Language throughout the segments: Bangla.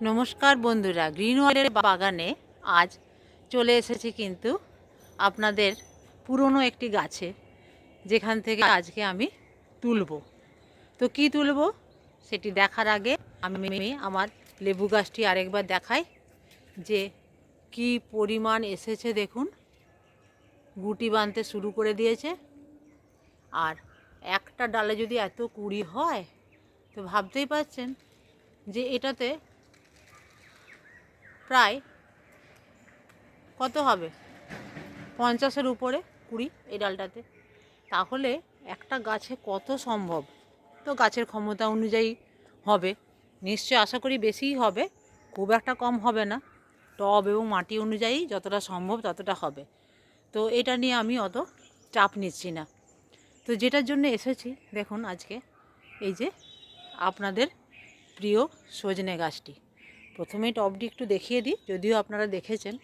নমস্কার বন্ধুরা, গ্রিন ওয়ালের বাগানে আজ চলে এসেছি কিন্তু আপনাদের পুরনো একটি গাছে, যেখান থেকে আজকে আমি তুলব। তো কি তুলব? সেটি দেখার আগে আমি আমার লেবু গাছটি আরেকবার দেখাই, যে কি পরিমাণ এসেছে দেখুন। গুটি বাঁধতে শুরু করে দিয়েছে। আর একটা ডালে যদি এত কুড়ি হয়, তো ভাবতেই পারছেন যে এটাতে প্রায় কত হবে? পঞ্চাশের উপরে, কুড়ি এই ডালটাতে। তাহলে একটা গাছে কত সম্ভব? তো গাছের ক্ষমতা অনুযায়ী হবে। নিশ্চয় আশা করি বেশিই হবে, খুব একটা কম হবে না। টব এবং মাটি অনুযায়ী যতটা সম্ভব ততটা হবে। তো এটা নিয়ে আমি অত চাপ নিচ্ছি না। তো যেটার জন্য এসেছি, দেখুন আজকে, এই যে আপনাদের প্রিয় সজনে গাছটি। প্রথমে টবটি একটু দেখিয়ে দিই, যদিও আপনারা দেখেছেন।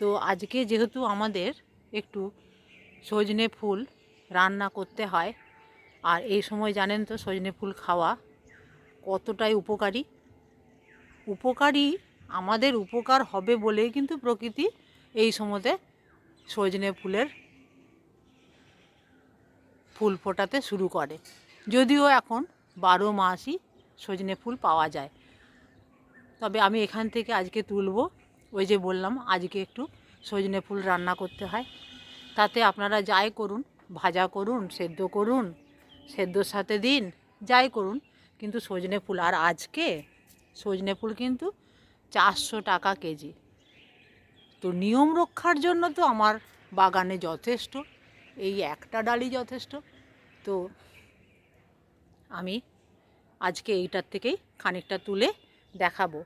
তো আজকে যেহেতু আমাদের একটু সজনে ফুল রান্না করতে হয়, আর এই সময় জানেন তো সজনে ফুল খাওয়া কতটাই উপকারী। উপকারী আমাদের উপকার হবে বলেই কিন্তু প্রকৃতি এই সময়তে সজনে ফুলের ফুল ফোটাতে শুরু করে। যদিও এখন বারো মাসই সজনে ফুল পাওয়া যায়। তবে আমি এখান থেকে আজকে তুলব। ওই যে বললাম, আজকে একটু সজনে ফুল রান্না করতে হয়। তাতে আপনারা যাই করুন, ভাজা করুন, সেদ্ধ করুন, সেদ্ধর সাথে দিন, যাই করুন। কিন্তু সজনে ফুল, আর আজকে সজনে ফুল কিন্তু চারশো টাকা কেজি। তো নিয়ম রক্ষার জন্য তো আমার বাগানে যথেষ্ট, এই একটা ডালই যথেষ্ট। তো আমি আজকে এইটার থেকেই খানিকটা তুলে দেখাবো।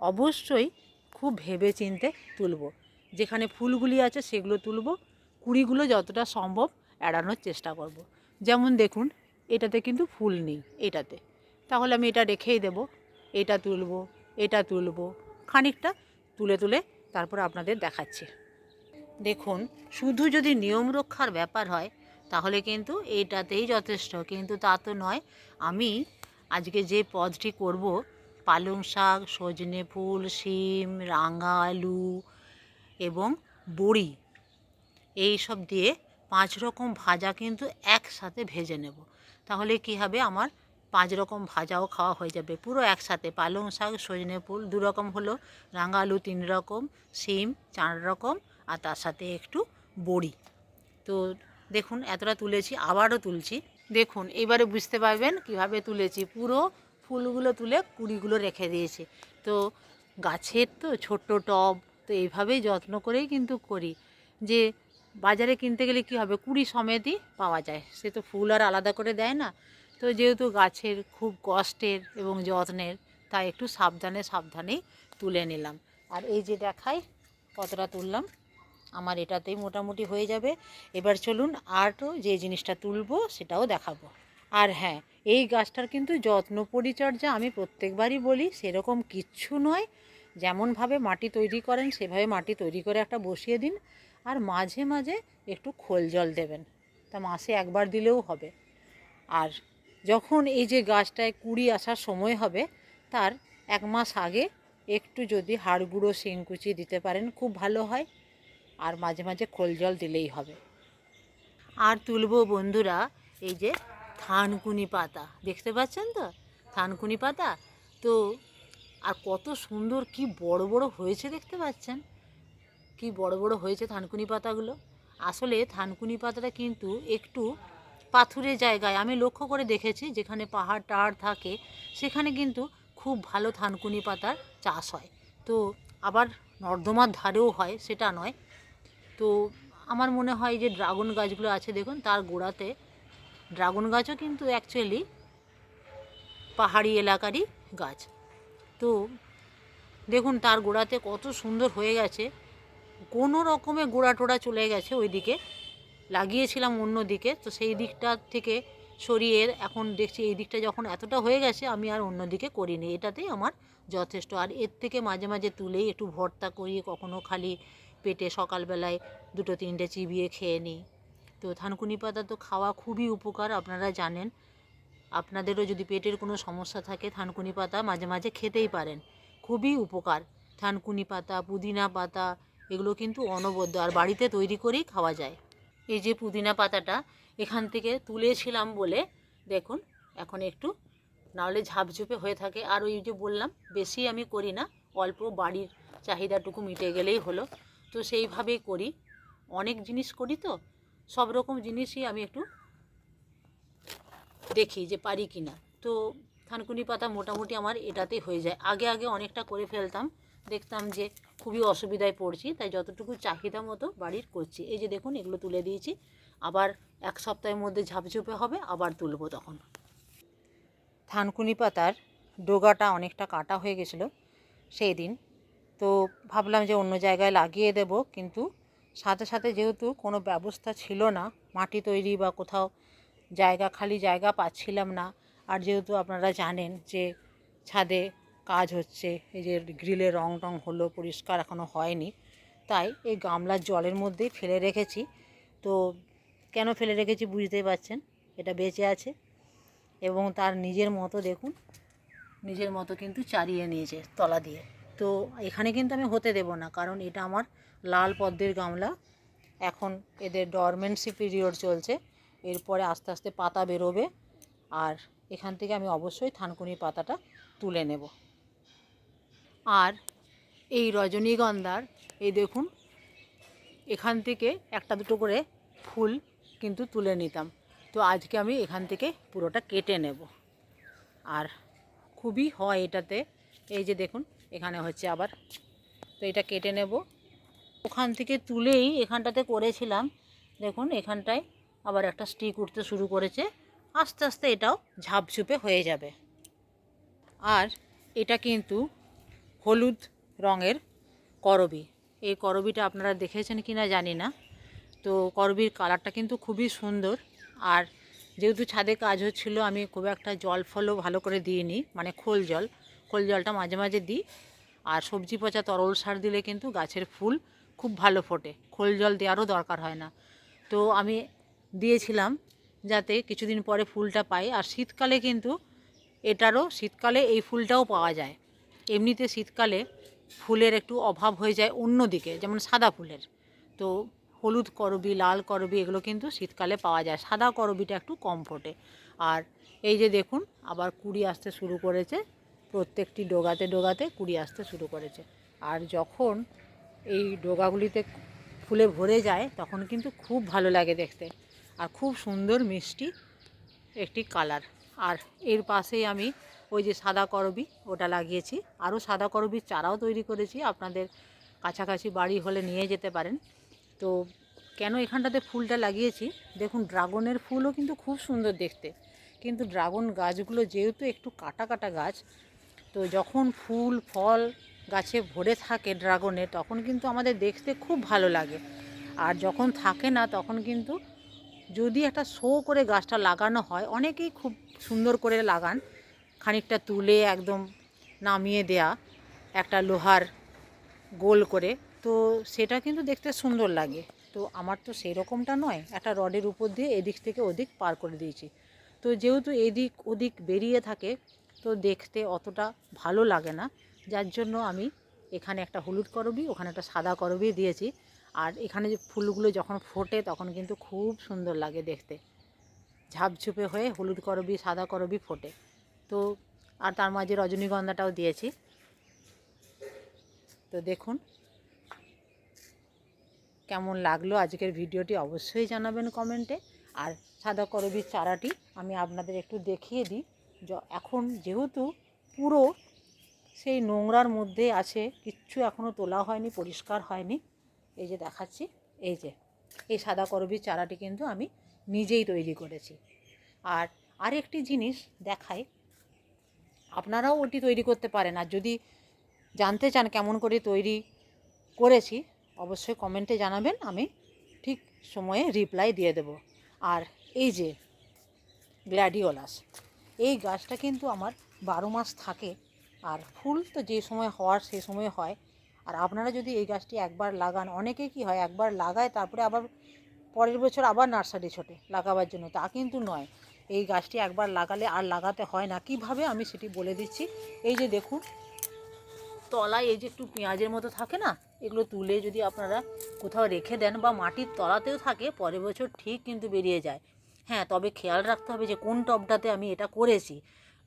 অবশ্যই খুব ভেবে চিনতে তুলব। যেখানে ফুলগুলি আছে সেগুলো তুলব। কুড়িগুলো যতটা সম্ভব এড়ানোর চেষ্টা করব। যেমন দেখুন, এটাতে কিন্তু ফুল নেই, এটাতে। তাহলে আমি এটা রেখেই দেব, এটা তুলব এটা তুলব। খানিকটা তুলে তুলে তারপর আপনাদের দেখাচ্ছি। দেখুন, শুধু যদি নিয়ম রক্ষার ব্যাপার হয়, তাহলে কিন্তু এইটাতেই যথেষ্ট। কিন্তু তা তো নয়, আমি আজকে যে পদটি করব পালং শাক, সজনে ফুল, শিম, রাঙা আলু এবং বড়ি। এই সব দিয়ে পাঁচ রকম ভাজা কিন্তু একসাথে ভেজে নেব। তাহলে কি হবে? আমার পাঁচ রকম ভাজাও খাওয়া হয়ে যাবে। পুরো একসাথে পালং শাক, সজনে ফুল দু রকম হলো, রাঙা আলু তিন রকম, শিম চার রকম আর তার সাথে একটু বড়ি। তো দেখুন, এতটা তুলেছি, আবারও তুলছি। দেখুন, এবারে বুঝতে পারবেন কীভাবে তুলেছি। পুরো ফুলগুলো তুলে কুড়িগুলো রেখে দিয়েছে। তো গাছের তো ছোট্ট টব, তো এইভাবেই যত্ন করেই কিন্তু করি। যে বাজারে কিনতে গেলে কি হবে, কুড়ি সমেতই পাওয়া যায়। সে তো ফুল আর আলাদা করে দেয় না। তো যেহেতু গাছের খুব কষ্টের এবং যত্নের, তাই একটু সাবধানে সাবধানেই তুলে নিলাম। আর এই যে দেখাই, কতটা তুললাম, আমার এটাতেই মোটামুটি হয়ে যাবে। এবার চলুন আরও যে জিনিসটা তুলবো, সেটাও দেখাবো। আর হ্যাঁ এই গাছটার কিন্তু যত্ন পরিচর্যা আমি প্রত্যেকবারই বলি, সেরকম কিচ্ছু নয়। যেমনভাবে মাটি তৈরি করেন, সেভাবে মাটি তৈরি করে একটা বসিয়ে দিন আর মাঝে মাঝে একটু খোল জল দেবেন। তা মাসে একবার দিলেও হবে। আর যখন এই যে গাছটায় কুড়ি আসার সময় হবে, তার এক মাস আগে একটু যদি হাড় গুঁড়ো, শিংকুচি দিতে পারেন, খুব ভালো হয়। আর মাঝে মাঝে খোল জল দিলেই হবে। আর তুলব বন্ধুরা, এই যে থানকুনি পাতা, দেখতে পাচ্ছেন তো? থানকুনি পাতা? তো আর কত সুন্দর, কি বড় বড় হয়েছে দেখতে পাচ্ছেন? কি বড় বড় হয়েছে থানকুনি পাতাগুলো? আসলে থানকুনি পাতাটা কিন্তু একটু পাথুরে জায়গায়, আমি লক্ষ্য করে দেখেছি যেখানে পাহাড় টাহাড় থাকে, সেখানে কিন্তু খুব ভালো থানকুনি পাতার চাষ হয়। তো আবার নর্দমার ধারেও হয়, সেটা নয়। তো আমার মনে হয় যে ড্রাগন গাছগুলো আছে, দেখুন, তার গোড়াতে ড্রাগন গাছও কিন্তু অ্যাকচুয়ালি পাহাড়ি এলাকারই গাছ। তো দেখুন, তার গোড়াতে কত সুন্দর হয়ে গেছে। কোনো রকমে গোড়া টোড়া চলে গেছে ওই দিকে লাগিয়েছিলাম অন্য দিকে তো সেই দিকটা থেকে সরিয়ে এখন দেখছি এই দিকটা যখন এতটা হয়ে গেছে, আমি আর অন্য দিকে করিনি। এটাতেই আমার যথেষ্ট। আর এর থেকে মাঝে মাঝে তুলেই একটু ভর্তা করিয়ে কখনো খালি পেটে সকালবেলায় দুটো তিনটে চিবিয়ে খেয়ে নিই। তো থানকুনি পাতা তো খাওয়া খুবই উপকার, আপনারা জানেন। আপনাদেরও যদি পেটের কোনো সমস্যা থাকে, থানকুনি পাতা মাঝে মাঝে খেতেই পারেন। খুবই উপকার। থানকুনি পাতা, পুদিনা পাতা, এগুলো কিন্তু অনবদ্য আর বাড়িতে তৈরি করেই খাওয়া যায়। এই যে পুদিনা পাতাটা, এখান থেকে তুলেছিলাম বলে, দেখুন, এখন একটু নাহলে ঝাপঝুপে হয়ে থাকে। আর ওই যে বললাম, বেশি আমি করি না, অল্প বাড়ির চাহিদাটুকু মিটে গেলেই হলো। তো সেইভাবেই করি। অনেক জিনিস করি তো সব রকম জিনিসই আমি একটু দেখি যে পারি কি না তো থানকুনি পাতা মোটামুটি আমার এটাতেই হয়ে যায়। আগে আগে অনেকটা করে ফেলতাম, দেখতাম যে খুবই অসুবিধায় পড়ছি, তাই যতটুকু চাহিদা মতো বাড়ির করছি। এই যে দেখুন, এগুলো তুলে দিয়েছি। আবার এক সপ্তাহের মধ্যে ঝাপঝুপে হবে, আবার তুলবো তখন। থানকুনি পাতার ডোগাটা অনেকটা কাটা হয়ে গেছিল সেই দিন। তো ভাবলাম যে অন্য জায়গায় লাগিয়ে দেব, কিন্তু সাথে সাথে যেহেতু কোনো ব্যবস্থা ছিল না, মাটি তৈরি বা কোথাও জায়গা, খালি জায়গা পাচ্ছিলাম না। আর যেহেতু আপনারা জানেন যে ছাদে কাজ হচ্ছে, এই যে গ্রিলে রং টং হলো, পরিষ্কার এখনও হয়নি, তাই এই গামলার জলের মধ্যেই ফেলে রেখেছি। তো কেন ফেলে রেখেছি বুঝতেই পারছেন, এটা বেঁচে আছে এবং তার নিজের মতো দেখুন, নিজের মতো কিন্তু চারিয়ে নিয়েছে তলা দিয়ে। তো এখানে কিন্তু আমি হতে দেব না, কারণ এটা আমার লাল পদ্মের গামলা। এখন এদের ডরমেন্সি পিরিয়ড চলছে। এরপরে আস্তে আস্তে পাতা বেরোবে। আর এখান থেকে আমি অবশ্যই থানকুনি পাতাটা তুলে নেব। আর এই রজনীগন্ধার, এই দেখুন, এখান থেকে একটা দুটো করে ফুল কিন্তু তুলে নিতাম। তো আজকে আমি এখান থেকে পুরোটা কেটে নেব। আর খুবই হয় এটাতে। এই যে দেখুন, এখানে হচ্ছে আবার, তো এটা কেটে নেব। ওখান থেকে তুলেই এখানটাতে করেছিলাম। দেখুন, এখানটায় আবার একটা স্টিক উঠতে শুরু করেছে। আস্তে আস্তে এটাও ঝাপঝুপে হয়ে যাবে। আর এটা কিন্তু হলুদ রঙের করবি। এই করবিটা আপনারা দেখেছেন কি না জানি না। তো করবির কালারটা কিন্তু খুবই সুন্দর। আর যেহেতু ছাদে কাজ হচ্ছিল, আমি খুব একটা জল ফলও ভালো করে দিইনি মানে খোল জল। খোল জলটা মাঝে মাঝে দিই। আর সবজি পচা তরল সার দিলে কিন্তু গাছের ফুল খুব ভালো ফোটে। খোল জল দেওয়ারও দরকার হয় না। তো আমি দিয়েছিলাম যাতে কিছুদিন পরে ফুলটা পাই। আর শীতকালে কিন্তু এটারও, শীতকালে এই ফুলটাও পাওয়া যায়। এমনিতে শীতকালে ফুলের একটু অভাব হয়ে যায় অন্য দিকে যেমন সাদা ফুলের। তো হলুদ করবি, লাল করবি, এগুলো কিন্তু শীতকালে পাওয়া যায়। সাদা করবিটা একটু কম ফোটে। আর এই যে দেখুন, আবার কুড়ি আসতে শুরু করেছে। প্রত্যেকটি ডোগাতে ডোগাতে কুড়ি আসতে শুরু করেছে। আর যখন এই ডোগাগুলিতে ফুলে ভরে যায়, তখন কিন্তু খুব ভালো লাগে দেখতে। আর খুব সুন্দর মিষ্টি একটি কালার। আর এর পাশেই আমি ওই যে সাদা করবি, ওটা লাগিয়েছি। আরও সাদা করবির চারাও তৈরি করেছি, আপনাদের কাছাকাছি বাড়ি হলে নিয়ে যেতে পারেন। তো কেন এখানটাতে ফুলটা লাগিয়েছি? দেখুন, ড্রাগনের ফুলও কিন্তু খুব সুন্দর দেখতে। কিন্তু ড্রাগন গাছগুলো যেহেতু একটু কাটা কাটা গাছ, তো যখন ফুল, ফল গাছে ভরে থাকে ড্রাগনে, তখন কিন্তু আমাদের দেখতে খুব ভালো লাগে। আর যখন থাকে না, তখন কিন্তু যদি একটা শো করে গাছটা লাগানো হয়, অনেকেই খুব সুন্দর করে লাগান। খানিকটা তুলে একদম নামিয়ে দেয়া, একটা লোহার গোল করে, তো সেটা কিন্তু দেখতে সুন্দর লাগে। তো আমার তো সেই রকমটা নয়, একটা রডের উপর দিয়ে এদিক থেকে ওদিক পার করে দিয়েছি। তো যেহেতু এদিক ওদিক বেরিয়ে থাকে, তো দেখতে অতটা ভালো লাগে না। যার জন্য আমি এখানে একটা হলুদ করবি, ওখানে একটা সাদা করবি দিয়েছি। আর এখানে যে ফুলগুলো যখন ফোটে তখন কিন্তু খুব সুন্দর লাগে দেখতে। ঝাপঝুপে হয়ে হলুদ করবি, সাদা করবি ফোটে। তো, আর তার মাঝে রজনীগন্ধাটাও দিয়েছি। তো দেখুন, কেমন লাগল আজকের ভিডিওটি অবশ্যই জানাবেন কমেন্টে। আর সাদা করবির চারাটি আমি আপনাদের একটু দেখিয়ে দিই। এখন যেহেতু পুরো সেই নোংরার মধ্যে আছে, কিচ্ছু এখনও তোলা হয়নি, পরিষ্কার হয়নি। এই যে দেখাচ্ছি, এই যে, এই সাদা করবির চারাটি কিন্তু আমি নিজেই তৈরি করেছি। আর আরেকটি জিনিস দেখাই, আপনারাও ওটি তৈরি করতে পারেন। আর যদি জানতে চান কেমন করে তৈরি করেছি, অবশ্যই কমেন্টে জানাবেন, আমি ঠিক সময়ে রিপ্লাই দিয়ে দেব। আর এই যে, গ্ল্যাডিওলাস, এই গাছটা কিন্তু আমার বারো মাস থাকে আর ফুল তো যে সময় হওয়ার সেই সময় হয়। আর আপনারা যদি এই গাছটি একবার লাগান, অনেকে কি হয়, একবার লাগায়, তারপরে আবার পরের বছর আবার নার্সারি ছোটে লাগাবার জন্য। তা কিন্তু নয়। এই গাছটি একবার লাগালে আর লাগাতে হয় না। কীভাবে? আমি সেটি বলে দিচ্ছি। এই যে দেখুন, তলায় এই যে একটু পেঁয়াজের মতো থাকে না, এগুলো তুলে যদি আপনারা কোথাও রেখে দেন বা মাটির তলাতেও থাকে, পরের বছর ঠিক কিন্তু বেরিয়ে যায়। হ্যাঁ তবে খেয়াল রাখতে হবে যে কোন টবটাতে আমি এটা করেছি।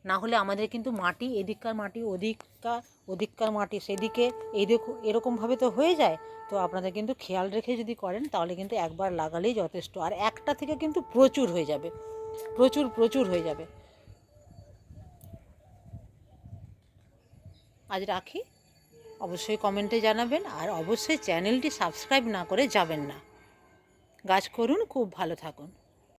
না হলে আমাদের কিন্তু মাটি, এদিককার মাটি, ওদিককার ওদিককার মাটি, সেদিকে এই দেখো এরকমভাবে তো হয়ে যায়। তো আপনাদের কিন্তু খেয়াল রেখে যদি করেন, তাহলে কিন্তু একবার লাগালেই যথেষ্ট। আর একটা থেকে কিন্তু প্রচুর হয়ে যাবে। প্রচুর প্রচুর হয়ে যাবে। আজ রাখি। অবশ্যই কমেন্টে জানাবেন আর অবশ্যই চ্যানেলটি সাবস্ক্রাইব না করে যাবেন না। গাছ করুন, খুব ভালো থাকুন।